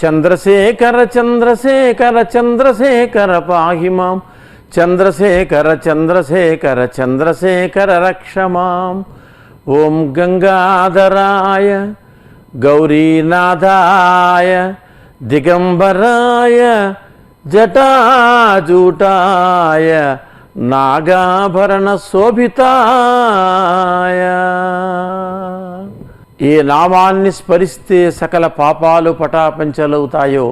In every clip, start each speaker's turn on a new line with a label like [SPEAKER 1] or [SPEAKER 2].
[SPEAKER 1] చంద్రశేఖర చంద్రశేఖర చంద్రశేఖర పాహిమాం చంద్రశేఖర చంద్రశేఖర చంద్రశేఖర రక్షమాం ఓం గంగాధరాయ గౌరీనాథాయ దిగంబరాయ జటాజూటాయ నాగాభరణ శోభితాయ. ఏ నామాన్ని స్మరిస్తే సకల పాపాలు పటాపంచలవుతాయో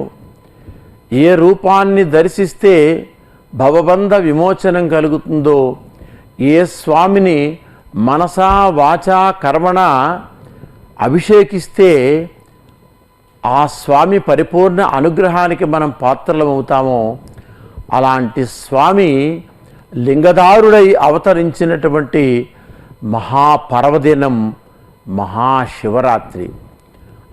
[SPEAKER 1] ఏ రూపాన్ని దర్శిస్తే భవబంధ విమోచనం కలుగుతుందో ఏ స్వామిని మనసా వాచా కర్మణ అభిషేకిస్తే ఆ స్వామి పరిపూర్ణ అనుగ్రహానికి మనం పాత్రలమవుతామో అలాంటి స్వామి లింగదారుడై అవతరించినటువంటి మహాపర్వదినం మహాశివరాత్రి.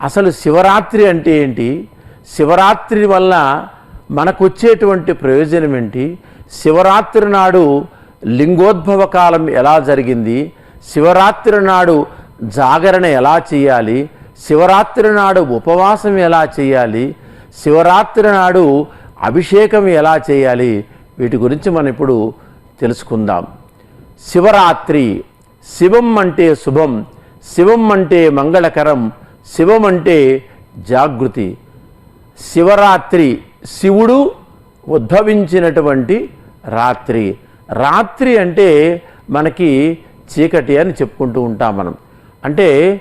[SPEAKER 1] అసలు శివరాత్రి అంటే ఏంటి? శివరాత్రి వల్ల మనకొచ్చేటువంటి ప్రయోజనం ఏంటి? శివరాత్రి నాడు లింగోద్భవ కాలం ఎలా జరిగింది? శివరాత్రి నాడు జాగరణ ఎలా చేయాలి? శివరాత్రి నాడు ఉపవాసం ఎలా చేయాలి? శివరాత్రి నాడు అభిషేకం ఎలా చేయాలి? వీటి గురించి మనం ఇప్పుడు తెలుసుకుందాం. శివరాత్రి శివం అంటే శుభం. శివం అంటే మంగళకరం శివం అంటే జాగృతి. శివరాత్రి శివుడు ఉద్భవించినటువంటి రాత్రి. రాత్రి అంటే మనకి చీకటి అని చెప్పుకుంటూ ఉంటాం మనం. అంటే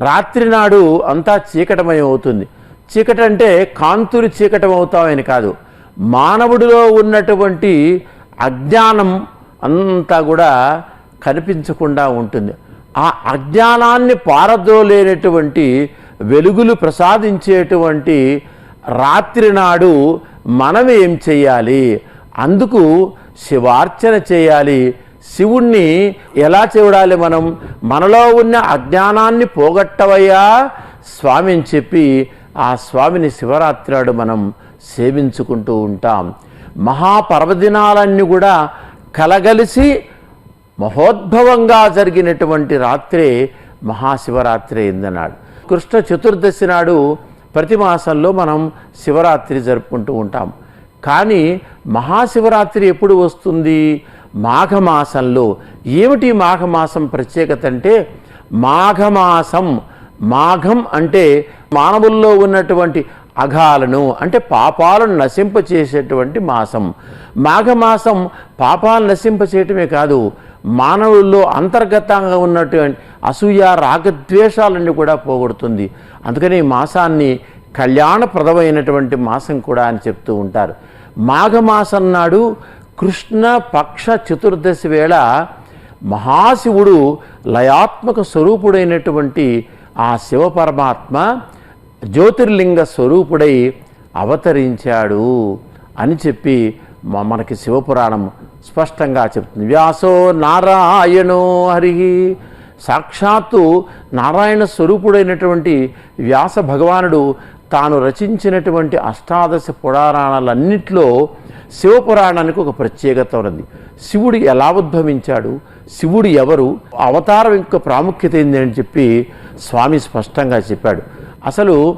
[SPEAKER 1] రాత్రి నాడు అంతా చీకటమయం అవుతుంది. చీకటి అంటే కాంతులు చీకటం అవుతామని కాదు. మానవుడిలో ఉన్నటువంటి అజ్ఞానం అంతా కూడా కనిపించకుండా ఉంటుంది. ఆ అజ్ఞానాన్ని పారదోలేనటువంటి వెలుగులు ప్రసాదించేటువంటి రాత్రి నాడు మనం ఏం చేయాలి అందుకు శివార్చన చేయాలి. శివుణ్ణి ఎలా చూడాలి మనం? మనలో ఉన్న అజ్ఞానాన్ని పోగొట్టవయ్యా? స్వామి అని చెప్పి ఆ స్వామిని శివరాత్రి నాడు మనం సేవించుకుంటూ ఉంటాం. మహాపర్వదినాలన్నీ కూడా కలగలిసి మహోద్భవంగా జరిగినటువంటి రాత్రే మహాశివరాత్రి అయిందన్నాడు. కృష్ణ చతుర్దశి నాడు ప్రతి మాసంలో మనం శివరాత్రి జరుపుకుంటూ ఉంటాం. కానీ మహాశివరాత్రి ఎప్పుడు వస్తుంది? మాఘమాసంలో. ఏమిటి మాఘమాసం ప్రత్యేకత అంటే? మాఘమాసం. మాఘం అంటే మానవుల్లో ఉన్నటువంటి అఘాలను అంటే పాపాలను నశింపచేసేటువంటి మాసం. మాఘమాసం పాపాలను నశింపచేయటమే కాదు మానవుల్లో అంతర్గతంగా ఉన్నటువంటి అసూయ రాగద్వేషాలన్నీ కూడా పోగొడుతుంది. అందుకని ఈ మాసాన్ని కళ్యాణప్రదమైనటువంటి మాసం కూడా అని చెప్తూ ఉంటారు. మాఘమాసం నాడు కృష్ణ పక్ష చతుర్దశి వేళ మహాశివుడు లయాత్మక స్వరూపుడైనటువంటి ఆ శివపరమాత్మ జ్యోతిర్లింగ స్వరూపుడై అవతరించాడు అని చెప్పి మనకి శివపురాణం స్పష్టంగా చెప్తుంది. వ్యాసో నారాయణో హరి. సాక్షాత్తు నారాయణ స్వరూపుడైనటువంటి వ్యాస భగవానుడు తాను రచించినటువంటి అష్టాదశ పురాణాలన్నింటిలో శివపురాణానికి ఒక ప్రత్యేకత ఉన్నది. శివుడు ఎలా ఉద్భవించాడు? శివుడు ఎవరు? అవతారం యొక్క ప్రాముఖ్యత ఏంది అని చెప్పి స్వామి స్పష్టంగా చెప్పాడు. అసలు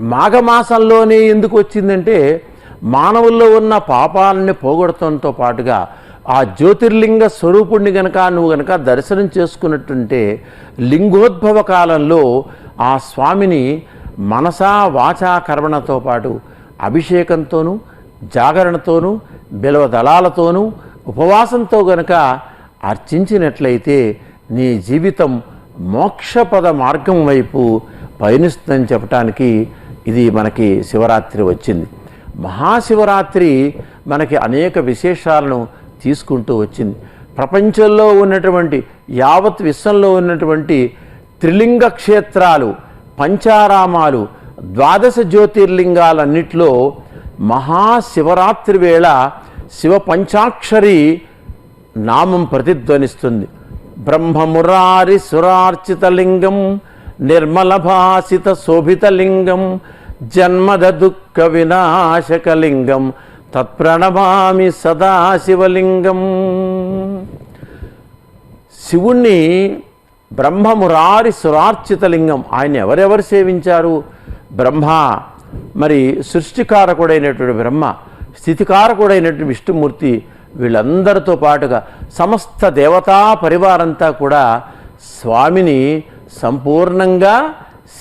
[SPEAKER 1] మాఘమాసంలోనే ఎందుకు వచ్చిందంటే మానవుల్లో ఉన్న పాపాలని పోగొడటంతో పాటుగా ఆ జ్యోతిర్లింగ స్వరూపుణ్ణి గనక నువ్వు గనక దర్శనం చేసుకున్నట్టుంటే లింగోద్భవ కాలంలో ఆ స్వామిని మనసా వాచా కర్మణతో పాటు అభిషేకంతోనూ జాగరణతోనూ బిలవదళాలతోనూ ఉపవాసంతో గనక అర్చించినట్లయితే నీ జీవితం మోక్షపద మార్గం వైపు పయనిస్తుందని చెప్పటానికి ఇది మనకి శివరాత్రి వచ్చింది. మహాశివరాత్రి మనకి అనేక విశేషాలను తీసుకుంటూ వచ్చింది. ప్రపంచంలో ఉన్నటువంటి యావత్ విశ్వంలో ఉన్నటువంటి త్రిలింగ క్షేత్రాలు పంచారామాలు ద్వాదశ జ్యోతిర్లింగాలన్నిట్లో మహాశివరాత్రి వేళ శివ పంచాక్షరి నామం ప్రతిధ్వనిస్తుంది. బ్రహ్మమురారి సురార్చితలింగం నిర్మలభాసిత శోభితలింగం జన్మద దుఃఖ వినాశకలింగం తత్ప్రణమామి సదాశివలింగం. శివుణ్ణి బ్రహ్మమురారి సురార్చితలింగం ఆయన ఎవరెవరు సేవించారు? బ్రహ్మ. మరి సృష్టికారకుడైనటువంటి బ్రహ్మ స్థితికారకుడైనటువంటి విష్ణుమూర్తి వీళ్ళందరితో పాటుగా సమస్త దేవతా పరివారంతా కూడా స్వామిని సంపూర్ణంగా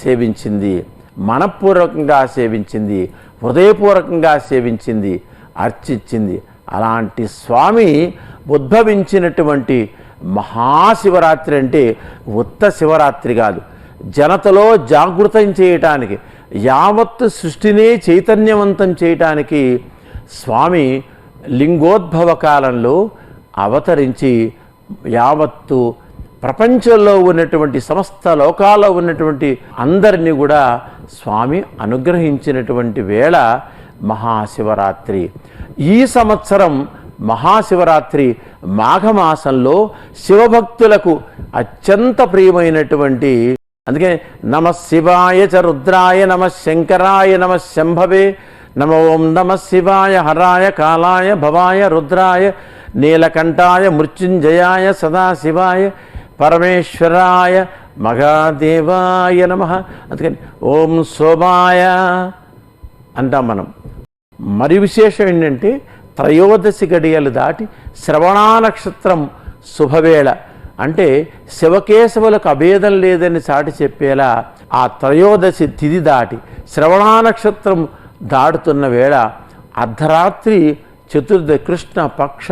[SPEAKER 1] సేవించింది. మనపూర్వకంగా సేవించింది హృదయపూర్వకంగా సేవించింది అర్చించింది అలాంటి స్వామి ఉద్భవించినటువంటి మహాశివరాత్రి అంటే ఉత్త శివరాత్రి కాదు. జనతలో జాగృతం చేయటానికి యావత్తు సృష్టినే చైతన్యవంతం చేయటానికి స్వామి లింగోద్భవ కాలంలో అవతరించి యావత్తు ప్రపంచంలో ఉన్నటువంటి సమస్త లోకాల్లో ఉన్నటువంటి అందరినీ కూడా స్వామి అనుగ్రహించినటువంటి వేళ మహాశివరాత్రి. ఈ సంవత్సరం మహాశివరాత్రి మాఘమాసంలో శివభక్తులకు అత్యంత ప్రియమైనటువంటి అందుకే నమ శివాయ చ రుద్రాయ నమ శంకరాయ నమ శంభవే నమ ఓం నమ శివాయ హరాయ కాలాయ భవాయ రుద్రాయ నీలకంఠాయ మృత్యుంజయాయ సదాశివాయ పరమేశ్వరాయ మగాదేవాయ నమ. అందుకని ఓం శోభాయ అంటాం మనం. మరి విశేషం ఏంటంటే త్రయోదశి గడియలు దాటి శ్రవణా నక్షత్రం శుభవేళ. అంటే శివకేశవులకు అభేదం లేదని చాటి చెప్పేలా ఆ త్రయోదశి తిది దాటి శ్రవణా నక్షత్రం దాటుతున్న వేళ అర్ధరాత్రి చతుర్ద కృష్ణ పక్ష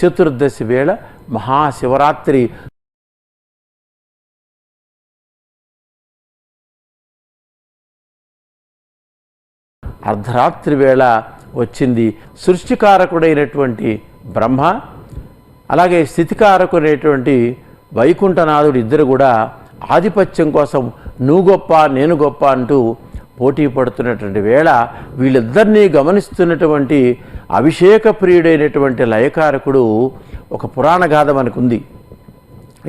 [SPEAKER 1] చతుర్దశి వేళ మహాశివరాత్రి అర్ధరాత్రి వేళ వచ్చింది సృష్టికారకుడైనటువంటి బ్రహ్మ అలాగే స్థితికారకుడైనటువంటి వైకుంఠనాథుడు ఇద్దరు కూడా ఆధిపత్యం కోసం నువ్వు గొప్ప నేను గొప్ప అంటూ పోటీ పడుతున్నటువంటి వేళ వీళ్ళిద్దరినీ గమనిస్తున్నటువంటి అభిషేక ప్రియుడైనటువంటి లయకారకుడు ఒక పురాణ గాథ మనకుంది.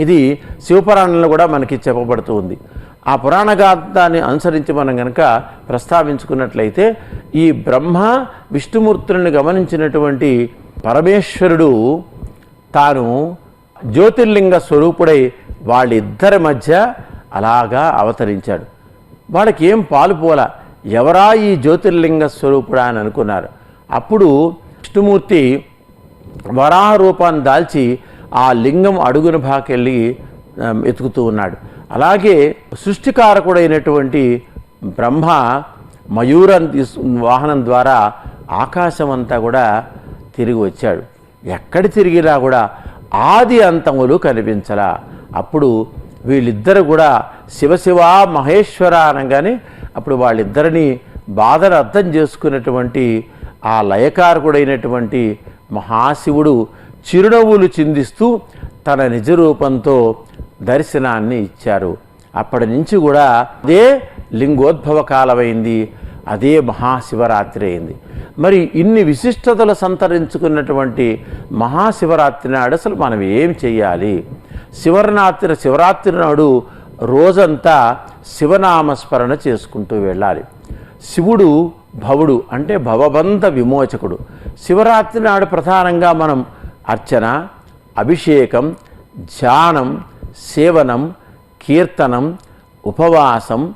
[SPEAKER 1] ఇది శివపురాణంలో కూడా మనకి చెప్పబడుతూ ఉంది. ఆ పురాణ గాథాన్ని అనుసరించి మనం కనుక ప్రస్తావించుకున్నట్లయితే ఈ బ్రహ్మ విష్ణుమూర్తులను గమనించినటువంటి పరమేశ్వరుడు తాను జ్యోతిర్లింగ స్వరూపుడై వాళ్ళిద్దరి మధ్య అలాగా అవతరించాడు. వాళ్ళకి ఏం పాలు పోల? ఎవరా ఈ జ్యోతిర్లింగ స్వరూపుడా అని అనుకున్నారు. అప్పుడు విష్ణుమూర్తి వరాహ రూపాన్ని దాల్చి ఆ లింగం అడుగున బాకెళ్ళి ఎతుకుతూ ఉన్నాడు. అలాగే సృష్టికారకుడైనటువంటి బ్రహ్మ మయూరం తీసు వాహనం ద్వారా ఆకాశం అంతా కూడా తిరిగి వచ్చాడు. ఎక్కడి తిరిగినా కూడా ఆది అంతములు కనిపించలా. అప్పుడు వీళ్ళిద్దరు కూడా శివశివ మహేశ్వర అనగానే అప్పుడు వాళ్ళిద్దరిని బాధను అర్థం చేసుకున్నటువంటి ఆ లయకారకుడైనటువంటి మహాశివుడు చిరునవ్వులు చిందిస్తూ తన నిజ రూపంతో దర్శనాన్ని ఇచ్చారు. అప్పటి నుంచి కూడా అదే లింగోద్భవ కాలమైంది అదే మహాశివరాత్రి అయింది. మరి ఇన్ని విశిష్టతలు సంతరించుకున్నటువంటి మహాశివరాత్రి నాడు అసలు మనం ఏం చేయాలి శివరాత్రి శివరాత్రి నాడు రోజంతా శివనామస్మరణ చేసుకుంటూ వెళ్ళాలి. శివుడు భవుడు అంటే భవబంధ విమోచకుడు. శివరాత్రి నాడు ప్రధానంగా మనం అర్చన అభిషేకం ధ్యానం సేవనం కీర్తనం ఉపవాసం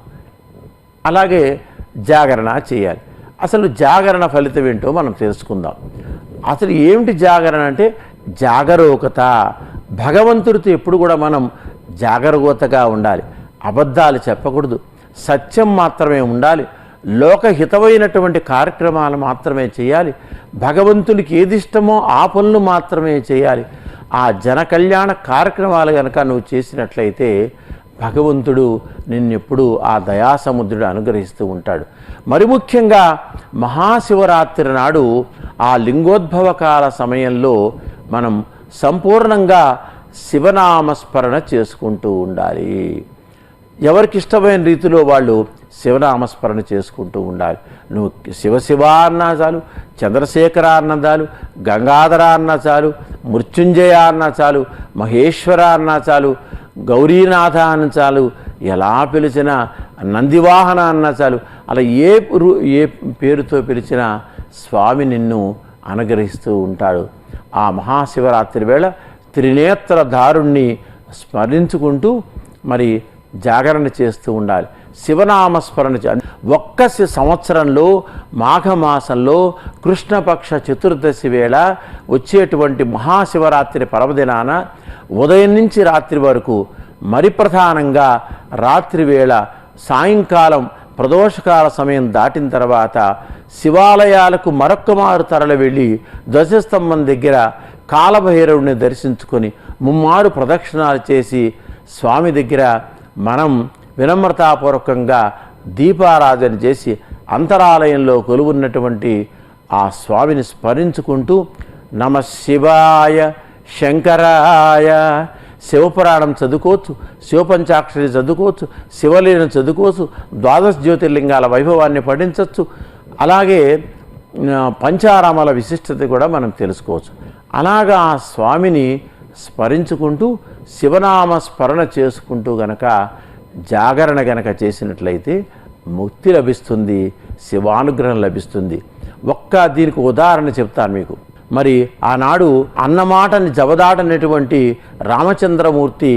[SPEAKER 1] అలాగే జాగరణ చేయాలి. అసలు జాగరణ ఫలితం ఏంటో మనం తెలుసుకుందాం. అసలు ఏమిటి జాగరణ అంటే జాగరూకత. భగవంతుడితో ఎప్పుడు కూడా మనం జాగరూకతగా ఉండాలి. అబద్ధాలు చెప్పకూడదు. సత్యం మాత్రమే ఉండాలి. లోకహితమైనటువంటి కార్యక్రమాలు మాత్రమే చేయాలి. భగవంతునికి ఏది ఇష్టమో ఆ పనులు మాత్రమే చేయాలి. ఆ జన కళ్యాణ కార్యక్రమాలు కనుక నువ్వు చేసినట్లయితే భగవంతుడు నిన్నెప్పుడు ఆ దయాసముద్రుడు అనుగ్రహిస్తూ ఉంటాడు. మరి ముఖ్యంగా మహాశివరాత్రి నాడు ఆ లింగోద్భవ కాల సమయంలో మనం సంపూర్ణంగా శివనామస్మరణ చేసుకుంటూ ఉండాలి. ఎవరికి ఇష్టమైన రీతిలో వాళ్ళు శివనామస్మరణ చేసుకుంటూ ఉండాలి. నువ్వు శివశివ అన్నా చాలు చంద్రశేఖర అన్న చాలు గంగాధర అన్నా చాలు మృత్యుంజయ అన్నా చాలు మహేశ్వర అన్నా చాలు గౌరీనాథ అన్న చాలు ఎలా పిలిచినా నందివాహన అన్నా చాలు అలా ఏ ఏ పేరుతో పిలిచినా స్వామి నిన్ను అనుగ్రహిస్తూ ఉంటాడు. ఆ మహాశివరాత్రి వేళ త్రినేత్ర దారుణ్ణి స్మరించుకుంటూ మరి జాగరణ చేస్తూ ఉండాలి. శివనామస్మరణ చే- ఒక్క సంవత్సరంలో మాఘమాసంలో కృష్ణపక్ష చతుర్దశి వేళ వచ్చేటువంటి మహాశివరాత్రి పర్వదినాన ఉదయం నుంచి రాత్రి వరకు మరి ప్రధానంగా రాత్రి వేళ సాయంకాలం ప్రదోషకాల సమయం దాటిన తర్వాత శివాలయాలకు మరొక్క మారు తరలి వెళ్ళి ధ్వజస్తంభం దగ్గర కాలభైరవుని దర్శించుకొని ముమ్మారు ప్రదక్షిణాలు చేసి స్వామి దగ్గర మనం వినమ్రతాపూర్వకంగా దీపారాధన చేసి అంతరాలయంలో కొలువున్నటువంటి ఆ స్వామిని స్మరించుకుంటూ నమ శివాయ శంకరాయ. శివపురాణం చదువుకోవచ్చు శివపంచాక్షరి చదువుకోవచ్చు శివలీలను చదువుకోవచ్చు ద్వాదశ జ్యోతిర్లింగాల వైభవాన్ని పఠించవచ్చు. అలాగే పంచారామాల విశిష్టత కూడా మనం తెలుసుకోవచ్చు. అలాగా ఆ స్వామిని స్మరించుకుంటూ శివనామ స్మరణ చేసుకుంటూ గనక జాగరణ గనక చేసినట్లయితే ముక్తి లభిస్తుంది శివానుగ్రహం లభిస్తుంది. ఒక్క దీనికి ఉదాహరణ చెప్తాను మీకు. మరి ఆనాడు అన్నమాటని జవదాటనటువంటి రామచంద్రమూర్తి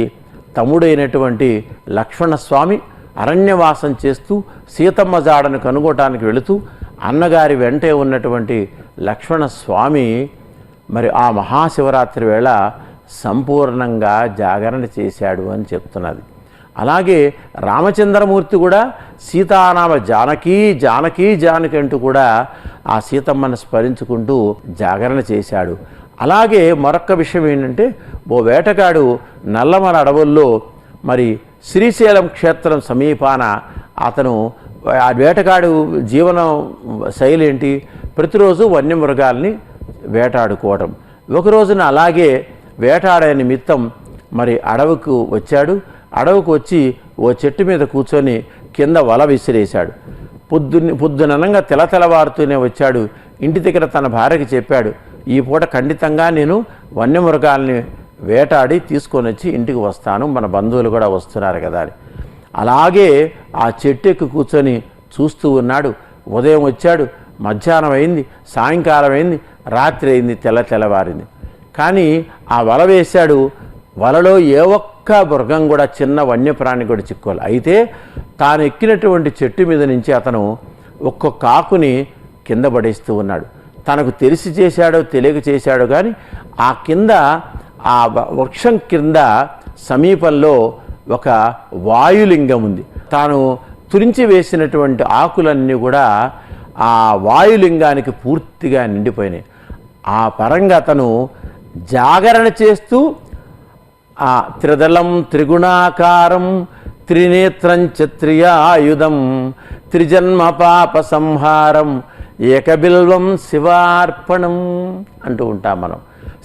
[SPEAKER 1] తమ్ముడైనటువంటి లక్ష్మణస్వామి అరణ్యవాసం చేస్తూ సీతమ్మ జాడను కనుగోటానికి వెళుతూ అన్నగారి వెంటే ఉన్నటువంటి లక్ష్మణస్వామి మరి ఆ మహాశివరాత్రి వేళ సంపూర్ణంగా జాగరణ చేశాడు అని చెప్తున్నది. అలాగే రామచంద్రమూర్తి కూడా సీతానామ జానకి జానకి జానకి అంటూ కూడా ఆ సీతమ్మను స్మరించుకుంటూ జాగరణ చేశాడు. అలాగే మరొక విషయం ఏంటంటే ఓ వేటగాడు నల్లమల అడవుల్లో మరి శ్రీశైలం క్షేత్రం సమీపాన అతను ఆ వేటగాడు జీవన శైలి ఏంటి? ప్రతిరోజు వన్యమృగాల్ని వేటాడుకోవడం ఒక రోజున అలాగే వేటాడే నిమిత్తం మరి అడవుకు వచ్చాడు. అడవుకు వచ్చి ఓ చెట్టు మీద కూర్చొని కింద వల విసిరేశాడు. పొద్దున్న పొద్దుననంగా తెలతెలవారుతూనే వచ్చాడు. ఇంటి దగ్గర తన భార్యకి చెప్పాడు ఈ పూట ఖండితంగా నేను వన్యమృగాల్ని వేటాడి తీసుకొని వచ్చి ఇంటికి వస్తాను. మన బంధువులు కూడా వస్తున్నారు కదా అని. అలాగే ఆ చెట్టెక్కి కూర్చొని చూస్తూ ఉన్నాడు. ఉదయం వచ్చాడు మధ్యాహ్నం అయింది సాయంకాలం అయింది రాత్రి అయింది తెల్ల తెల్లవారింది. కానీ ఆ వల వేశాడు. వలలో ఏ ఒక్క మృగం కూడా చిన్న వన్యప్రాణి కూడా చిక్కోవాలి అయితే తాను ఎక్కినటువంటి చెట్టు మీద నుంచి అతను ఒక్కొక్క ఆకుని కింద పడేస్తూ ఉన్నాడు. తనకు తెలిసి చేశాడో తెలియక చేశాడో కానీ ఆ కింద ఆ వృక్షం కింద సమీపంలో ఒక వాయులింగం ఉంది. తాను తురించి వేసినటువంటి ఆకులన్నీ కూడా ఆ వాయులింగానికి పూర్తిగా నిండిపోయినాయి. ఆ పరంగా అతను జాగరణ చేస్తూ ఆ త్రిదళం త్రిగుణాకారం త్రినేత్రం చత్రియాయుధం త్రిజన్మ పాప సంహారం ఏకబిల్వం శివార్పణం అంటూ ఉంటాం మనం.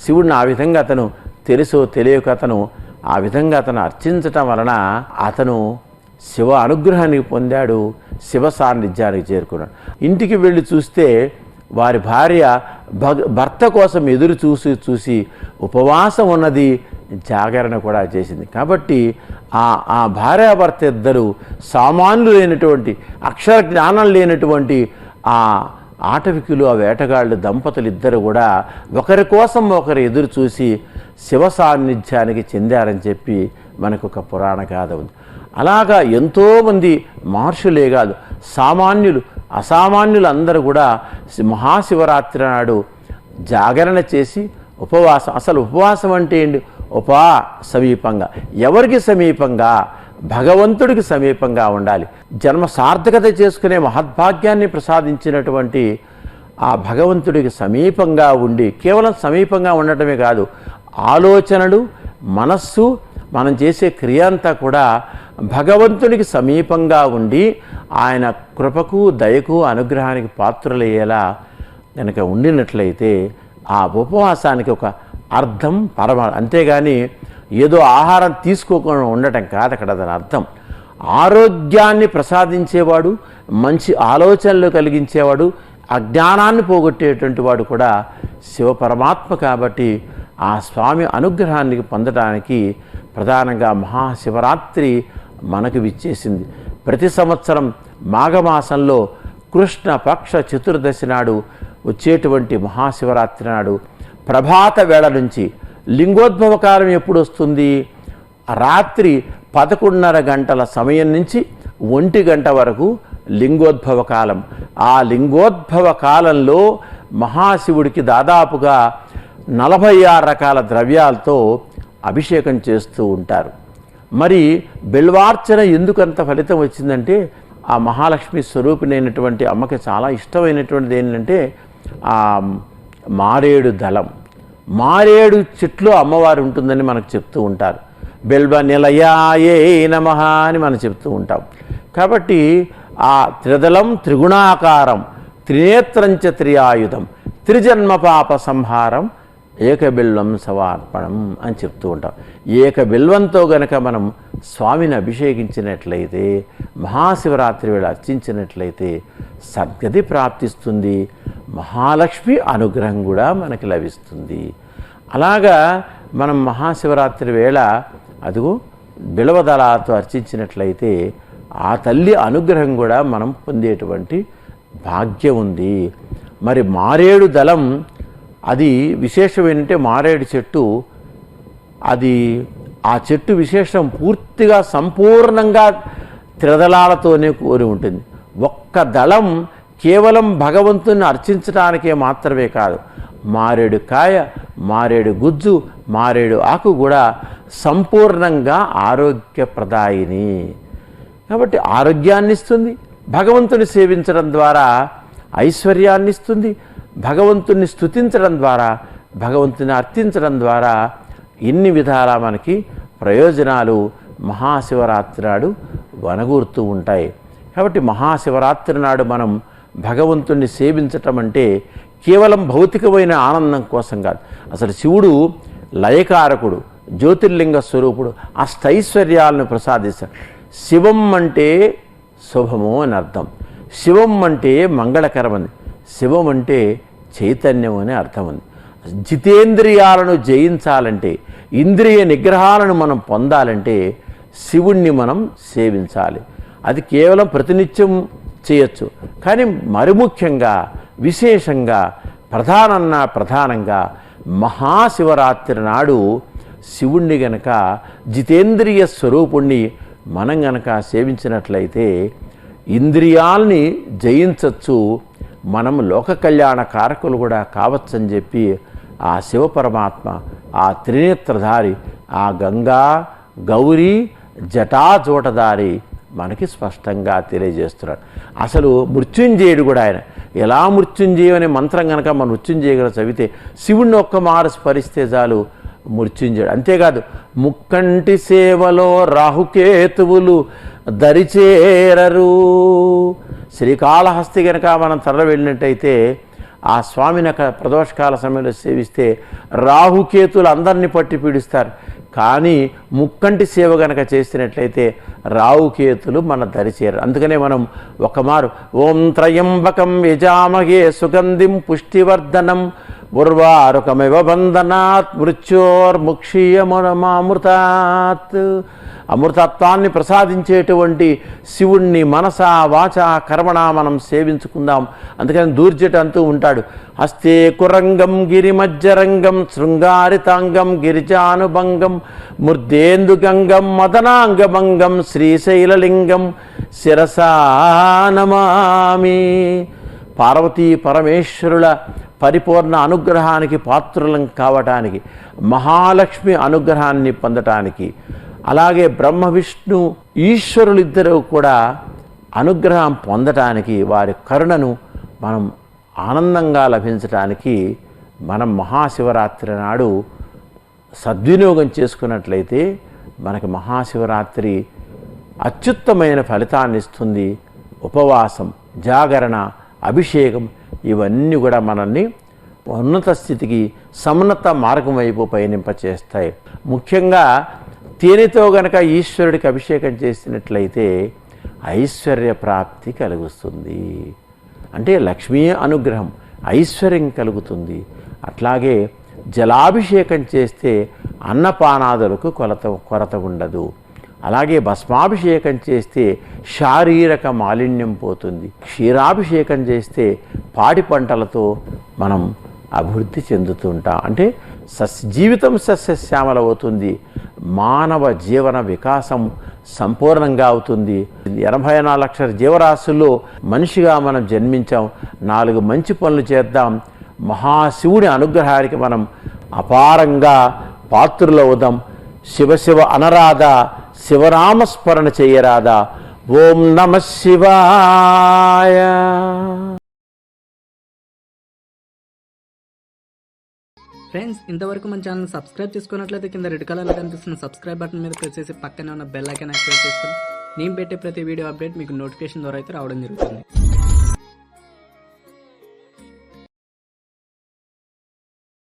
[SPEAKER 1] శివుడిని ఆ విధంగా అతను తెలుసు తెలియక అతను ఆ విధంగా అతను అర్చించటం వలన అతను శివ అనుగ్రహానికి పొందాడు శివ సాన్నిధ్యానికి చేరుకున్నాడు. ఇంటికి వెళ్ళి చూస్తే వారి భార్య భగ భర్త కోసం ఎదురు చూసి చూసి ఉపవాసం ఉన్నది జాగరణ కూడా చేసింది. కాబట్టి ఆ ఆ భార్యాభర్త ఇద్దరు సామాన్యులు లేనటువంటి అక్షర జ్ఞానం లేనటువంటి ఆ ఆటవికులు ఆ వేటగాళ్ళు దంపతులు ఇద్దరు కూడా ఒకరి కోసం ఒకరు ఎదురు చూసి శివ సాన్నిధ్యానికి చెందారని చెప్పి మనకు ఒక పురాణ గాథ ఉంది. అలాగా ఎంతోమంది మహర్షులే కాదు సామాన్యులు అసామాన్యులందరూ కూడా మహాశివరాత్రి నాడు జాగరణ చేసి ఉపవాసం అసలు ఉపవాసం అంటే ఏంటి? ఉపా సమీపంగా. ఎవరికి సమీపంగా? భగవంతుడికి సమీపంగా ఉండాలి. జన్మ సార్థకత చేసుకునే మహద్భాగ్యాన్ని ప్రసాదించినటువంటి ఆ భగవంతుడికి సమీపంగా ఉండి కేవలం సమీపంగా ఉండటమే కాదు ఆలోచనలు మనస్సు మనం చేసే క్రియ అంతా కూడా భగవంతునికి సమీపంగా ఉండి ఆయన కృపకు దయకు అనుగ్రహానికి పాత్రలయ్యేలా కనుక ఉండినట్లయితే ఆ ఉపవాసానికి ఒక అర్థం పరమ అంతేగాని ఏదో ఆహారం తీసుకోకుండా ఉండటం కాదు అక్కడ దాని అర్థం. ఆరోగ్యాన్ని ప్రసాదించేవాడు మంచి ఆలోచనలు కలిగించేవాడు అజ్ఞానాన్ని పోగొట్టేటువంటి వాడు కూడా శివపరమాత్మ కాబట్టి ఆ స్వామి అనుగ్రహాన్ని పొందడానికి ప్రధానంగా మహాశివరాత్రి మనకు విచ్చేసింది. ప్రతి సంవత్సరం మాఘమాసంలో కృష్ణ పక్ష చతుర్దశి నాడు వచ్చేటువంటి మహాశివరాత్రి నాడు ప్రభాత వేళ నుంచి లింగోద్భవ కాలం ఎప్పుడు వస్తుంది? రాత్రి పదకొండున్నర గంటల సమయం నుంచి ఒంటి గంట వరకు లింగోద్భవ కాలం. ఆ లింగోద్భవ కాలంలో మహాశివుడికి దాదాపుగా నలభై ఆరు రకాల ద్రవ్యాలతో అభిషేకం చేస్తూ ఉంటారు. మరి బెల్వార్చన ఎందుకంత ఫలితం వచ్చిందంటే ఆ మహాలక్ష్మి స్వరూపిణైనటువంటి అమ్మకి చాలా ఇష్టమైనటువంటిది ఏంటంటే ఆ మారేడు దళం. మారేడు చెట్లు అమ్మవారు ఉంటుందని మనకు చెప్తూ ఉంటారు. బెల్వ నిలయాయే నమ అని మనం చెప్తూ ఉంటాం. కాబట్టి ఆ త్రిదళం త్రిగుణాకారం త్రినేత్రంచ త్రియాయుధం త్రిజన్మ పాప సంహారం ఏకబిల్వం సవార్పణం అని చెప్తూ ఉంటాం. ఏక బిల్వంతో గనక మనం స్వామిని అభిషేకించినట్లయితే మహాశివరాత్రి వేళ అర్చించినట్లయితే సద్గతి ప్రాప్తిస్తుంది మహాలక్ష్మి అనుగ్రహం కూడా మనకి లభిస్తుంది. అలాగా మనం మహాశివరాత్రి వేళ అదిగో బిలవదళాలతో అర్చించినట్లయితే ఆ తల్లి అనుగ్రహం కూడా మనం పొందేటువంటి భాగ్యం ఉంది. మరి మారేడు దళం అది విశేషం ఏంటంటే మారేడు చెట్టు అది ఆ చెట్టు విశేషం పూర్తిగా సంపూర్ణంగా త్రిదళాలతోనే కోరి ఉంటుంది. ఒక్క దళం కేవలం భగవంతుని అర్చించడానికే మాత్రమే కాదు మారేడు కాయ మారేడు గుజ్జు మారేడు ఆకు కూడా సంపూర్ణంగా ఆరోగ్యప్రదాయిని. కాబట్టి ఆరోగ్యాన్ని ఇస్తుంది భగవంతుని సేవించడం ద్వారా ఐశ్వర్యాన్ని ఇస్తుంది భగవంతుణ్ణి స్తుతించడం ద్వారా భగవంతుని అర్థించడం ద్వారా ఇన్ని విధాల మనకి ప్రయోజనాలు మహాశివరాత్రి నాడు వనగూరుతూ ఉంటాయి. కాబట్టి మహాశివరాత్రి నాడు మనం భగవంతుణ్ణి సేవించటం అంటే కేవలం భౌతికమైన ఆనందం కోసం కాదు. అసలు శివుడు లయకారకుడు జ్యోతిర్లింగ స్వరూపుడు అష్టైశ్వర్యాలను ప్రసాదిస్తాడు. శివం అంటే శుభము అని అర్థం. శివం అంటే మంగళకరమని. శివం అంటే చైతన్యం అని అర్థం ఉంది. జితేంద్రియాలను జయించాలంటే ఇంద్రియ నిగ్రహాలను మనం పొందాలంటే శివుణ్ణి మనం సేవించాలి. అది కేవలం ప్రతినిత్యం చేయొచ్చు. కానీ మరి ముఖ్యంగా విశేషంగా ప్రధానన్నా ప్రధానంగా మహాశివరాత్రి నాడు శివుణ్ణి గనక జితేంద్రియ స్వరూపుణ్ణి మనం గనక సేవించినట్లయితే ఇంద్రియాల్ని జయించవచ్చు మనం లోక కళ్యాణ కారకులు కూడా కావచ్చని చెప్పి ఆ శివపరమాత్మ ఆ త్రినేత్రధారి ఆ గంగా గౌరీ జటాజోటదారి మనకి స్పష్టంగా తెలియజేస్తున్నాడు. అసలు మృత్యుంజయుడు కూడా ఆయన. ఎలా మృత్యుంజయం అనే మంత్రం కనుక మన మృత్యుంజయగల చదివితే శివుణ్ణి ఒక్క మారు స్మరిస్తే చాలు మృత్యుంజయుడు. అంతేకాదు ముక్కంటి సేవలో రాహుకేతువులు దరిచేరరు. శ్రీకాళహస్తి కనుక మనం తరలి వెళ్ళినట్టయితే ఆ స్వామిని అక్కడ ప్రదోషకాల సమయంలో సేవిస్తే రాహుకేతులు అందరినీ పట్టి పీడిస్తారు. కానీ ముక్కంటి సేవ గనక చేసినట్లయితే రావుకేతులు మన దరిచేరు అందుకనే మనం ఒక మారు ఓం త్రయంబకం యజామహే సుగంధిం పుష్టివర్ధనం ఉర్వారుకమివ బంధనాత్ మృత్యోర్ముక్షీయమృతాత్ అమృతత్వాన్ని ప్రసాదించేటువంటి శివుణ్ణి మనస వాచ కర్మణ మనం సేవించుకుందాం. అందుకని దూర్జట అంటూ ఉంటాడు హస్తే కురంగం గిరిమజ్జరంగం శృంగారితాంగం గిరిజానుభంగం ముర్దేందుగంగం మదనాంగమంగం శ్రీశైలలింగం శిరసానమామి పార్వతీ పరమేశ్వరుల పరిపూర్ణ అనుగ్రహానికి పాత్రులం కావటానికి మహాలక్ష్మి అనుగ్రహాన్ని పొందటానికి అలాగే బ్రహ్మ విష్ణు ఈశ్వరులిద్దరూ కూడా అనుగ్రహం పొందటానికి వారి కరుణను మనం ఆనందంగా లభించటానికి మనం మహాశివరాత్రి నాడు సద్వినియోగం చేసుకున్నట్లయితే మనకి మహాశివరాత్రి అత్యుత్తమైన ఫలితాన్ని ఇస్తుంది. ఉపవాసం జాగరణ అభిషేకం ఇవన్నీ కూడా మనల్ని ఉన్నత స్థితికి సమున్నత మార్గం వైపు పయనింపచేస్తాయి. ముఖ్యంగా తేనెతో గనక ఈశ్వరుడికి అభిషేకం చేసినట్లయితే ఐశ్వర్య ప్రాప్తి కలుగుతుంది. అంటే లక్ష్మీ అనుగ్రహం ఐశ్వర్యం కలుగుతుంది. అట్లాగే జలాభిషేకం చేస్తే అన్నపానాదులకు కొలత కొరత ఉండదు. అలాగే భస్మాభిషేకం చేస్తే శారీరక మాలిన్యం పోతుంది. క్షీరాభిషేకం చేస్తే పాడి పంటలతో మనం అభివృద్ధి చెందుతుంటాం. అంటే సస్ జీవితం సస్యశ్యామల అవుతుంది. మానవ జీవన వికాసం సంపూర్ణంగా అవుతుంది. ఎనభై నాలుగు లక్షల జీవరాశుల్లో మనిషిగా మనం జన్మించాం. నాలుగు మంచి పనులు చేద్దాం. మహాశివుడి అనుగ్రహానికి మనం అపారంగా పాత్రులవుదాం శివ శివ అనరాధ శివరామస్మరణ చేయరాధ. ఓం నమ శివాయ.
[SPEAKER 2] ఫ్రెండ్స్ ఇంతవరకు మన ఛానల్ సబ్స్క్రైబ్ చేసుకున్నట్లయితే కింద రెడ్ కలర్లో కనిపిస్తున్న సబ్స్క్రైబ్ బటన్ మీద ప్రెస్ చేసి పక్కనే ఉన్న బెల్ ఐకాన్ యాక్టివేట్ చేసుకుని నేను పెట్టే ప్రతి వీడియో అప్డేట్ మీకు నోటిఫికేషన్ ద్వారా అయితే రావడం జరుగుతుంది.